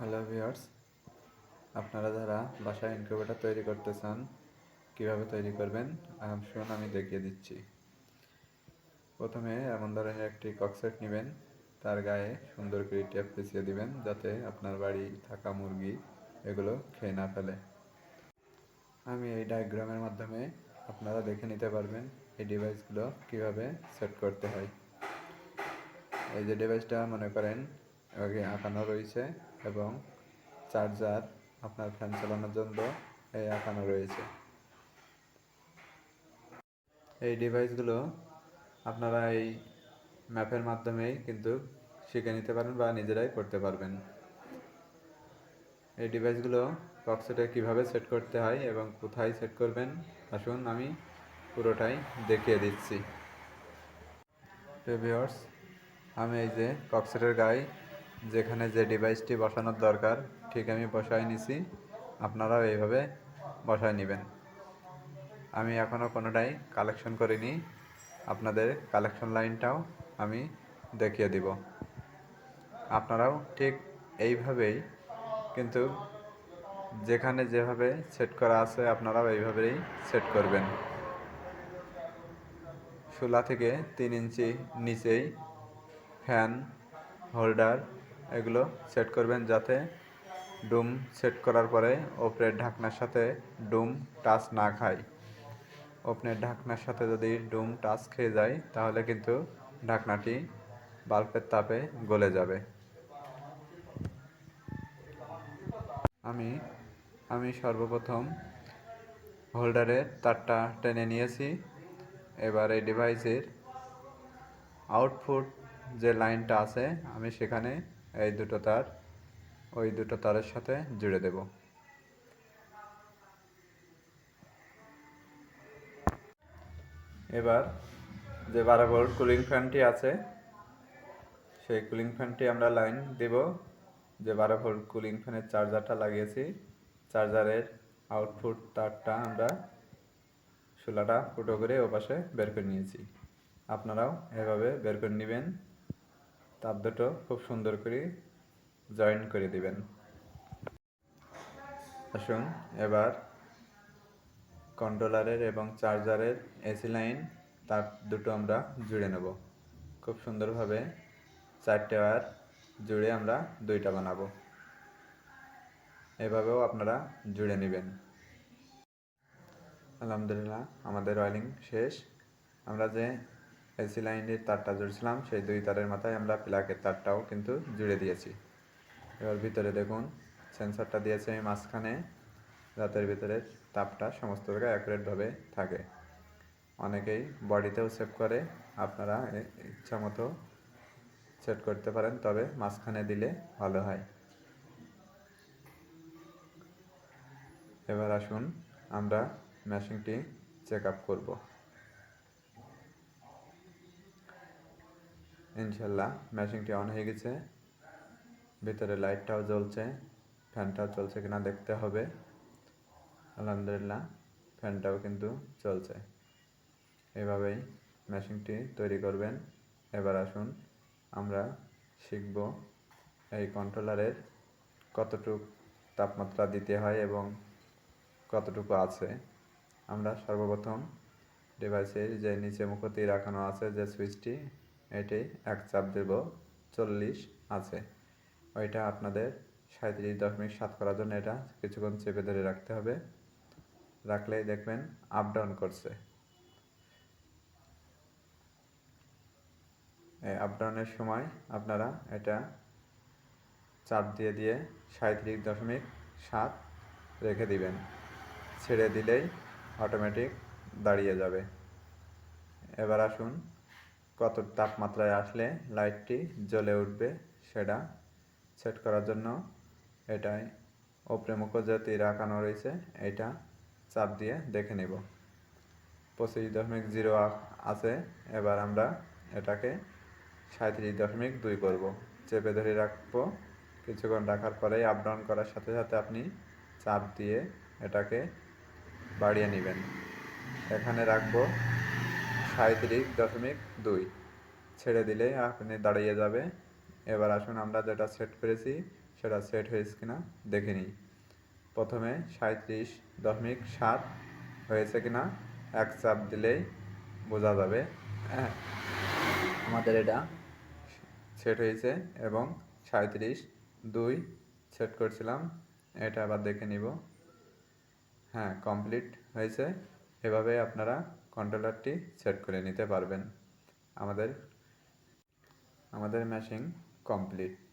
Hello viewers আপনারা যারা বাসায় ইনকিউবেটর তৈরি করতে চান কীভাবে তৈরি করবেন? আসুন আমি দেখিয়ে দিচ্ছি। প্রথমে এমন ধরনের একটি ককসেট নেবেন, তার গায়ে সুন্দর করে টেপ পেঁচিয়ে দিবেন, যাতে আপনার বাড়ি থাকা মুরগি এগুলো খেয়ে না ফেলে। আমি এই ডায়াগ্রামের মাধ্যমে আপনারা দেখে নিতে পারবেন এই ডিভাইসগুলো কীভাবে সেট করতে হয়। এই যে ডিভাইসটা মনে করেন, আগে আঁকানো রয়েছে এবং চার্জার আপনার ফ্যান চালানোর জন্য এই আঁকানো রয়েছে। এই ডিভাইসগুলো আপনারা এই ম্যাপের মাধ্যমেই কিন্তু শিখে নিতে পারেন বা নিজেরাই করতে পারবেন। এই ডিভাইসগুলো বক্সেটে কীভাবে সেট করতে হয় এবং কোথায় সেট করবেন, আসুন আমি পুরোটাই দেখিয়ে দিচ্ছি। ভিউয়ার্স, আমি এই যে কক্সেটের গায়ে যেখানে যে ডিভাইসটি বসানোর দরকার, ঠিক আমি বসাই নিছি। আপনারাও এইভাবে বসায় নেবেন। আমি এখনও কোনোটাই কালেকশন করিনি। আপনাদের কালেকশন লাইনটাও আমি দেখিয়ে দিব। আপনারাও ঠিক এইভাবেই কিন্তু যেখানে যেভাবে সেট করা আছে, আপনারাও এইভাবেই সেট করবেন। শোলা থেকে তিন ইঞ্চি নিচেই ফ্যান হোল্ডার এগুলো সেট করবেন যাতে ডুম সেট করার পরে ওপরের ঢাকনার সাথে ডুম টাচ না খায়। ওপরের ঢাকনার সাথে যদি ডুম টাচ খেয়ে যায়, তাহলে কিন্তু ঢাকনাটি বাল্বের তাপে গলে যাবে। আমি আমি সর্বপ্রথম হোল্ডারের তারটা টেনে নিয়েছি। এবার এই ডিভাইসের আউটপুট যে লাইনটা আছে, আমি সেখানে এই দুটো তার, ওই দুটো তারের সাথে জুড়ে দেব। এবার যে বারো ভোল্ট কুলিং ফ্যানটি আছে, সেই কুলিং ফ্যানটি আমরা লাইন দেব। যে বারো ভোল্ট কুলিং ফ্যানের চার্জারটা লাগিয়েছি চার্জারের আউটপুট তারটা আমরা শোলাটা ফুটো করে ওপাশে বের করে নিয়েছি। আপনারাও এভাবে বের করে নেবেন। তার দুটো খুব সুন্দর করে জয়েন করে দিবেন। আসুন, এবার কন্ট্রোলারের এবং চার্জারের এসি লাইন তার দুটো আমরা জুড়ে নেব। খুব সুন্দরভাবে চারটে ওয়্যার জুড়ে আমরা দুইটা বানাবো। এভাবেও আপনারা জুড়ে নেবেন। আলহামদুলিল্লাহ, আমাদের ওয়েলিং শেষ। আমরা যে এসি লাইনের তারটা জুড়ছিলাম, সেই দুই তারের মাথায় আমরা প্লাগের তারটাও কিন্তু জুড়ে দিয়েছি। এবার ভিতরে দেখুন, সেন্সরটা দিয়েছি আমি মাঝখানে রাতের ভিতরে তাপটা সমস্ত জায়গায় অ্যাকুরেটভাবে থাকে। অনেকেই বডিতেও সেভ করে, আপনারা ইচ্ছা মতো সেট করতে পারেন, তবে মাঝখানে দিলে ভালো হয়। এবার আসুন আমরা মেশিনটি চেক আপ করব। ইনশাল্লাহ মেশিনটি অন হয়ে গেছে। ভিতরে লাইটটাও জ্বলছে ফ্যানটাও চলছে কিনা দেখতে হবে। আলহামদুলিল্লাহ ফ্যানটাও কিন্তু চলছে। এভাবেই মেশিনটি তৈরি করবেন। এবার আসুন, আমরা শিখব এই কন্ট্রোলারের কতটুক তাপমাত্রা দিতে হয় এবং কতটুকু আছে। আমরা সর্বপ্রথম ডিভাইসের যে নিচে মুখতি রাখানো আছে যে সুইচটি এটি এক চাপ দেব, চল্লিশ আছে। ওইটা আপনাদের সাঁত্রিশ দশমিক সাত করার জন্য এটা কিছুক্ষণ চেপে ধরে রাখতে হবে। রাখলেই দেখবেন আপ ডাউন করছে। এই আপ ডাউনের সময় আপনারা এটা চাপ দিয়ে দিয়ে সাঁত্রিশ দশমিক সাত রেখে দিবেন। ছেড়ে দিলেই অটোমেটিক দাঁড়িয়ে যাবে। এবার আসুন কত তাপমাত্রায় আসলে লাইটটি জ্বলে উঠবে সেটা সেট করার জন্য এটাই ওপরে মুখ রাখানো রয়েছে, এটা চাপ দিয়ে দেখে নেব। পঁচিশ দশমিক জিরো আছে, এবার আমরা এটাকে সাঁত্রিশ দশমিক দুই করব। চেপে ধরে রাখব, কিছুক্ষণ রাখার পরেই আপ ডাউন করার সাথে সাথে আপনি চাপ দিয়ে এটাকে বাড়িয়ে নেবেন। এখানে রাখব সাঁত্রিশ দশমিক দুই। ছেড়ে দিলে আপনি দাঁড়িয়ে যাবে। এবার আসুন আমরা যেটা সেট করেছি, সেটা সেট হয়েছে কিনা দেখে নিই। প্রথমে সাঁত্রিশ দশমিক সাত হয়েছে কিনা, এক চাপ দিলেই বোঝা যাবে। আমাদের এটা সেট হয়েছে এবং সাঁত্রিশ দুই সেট করছিলাম। এটা আবার দেখে নিব। হ্যাঁ কমপ্লিট হয়েছে। এভাবে আপনারা কন্ট্রোলারটি সেট করে নিতে পারবেন। আমাদের আমাদের ম্যাশিং কমপ্লিট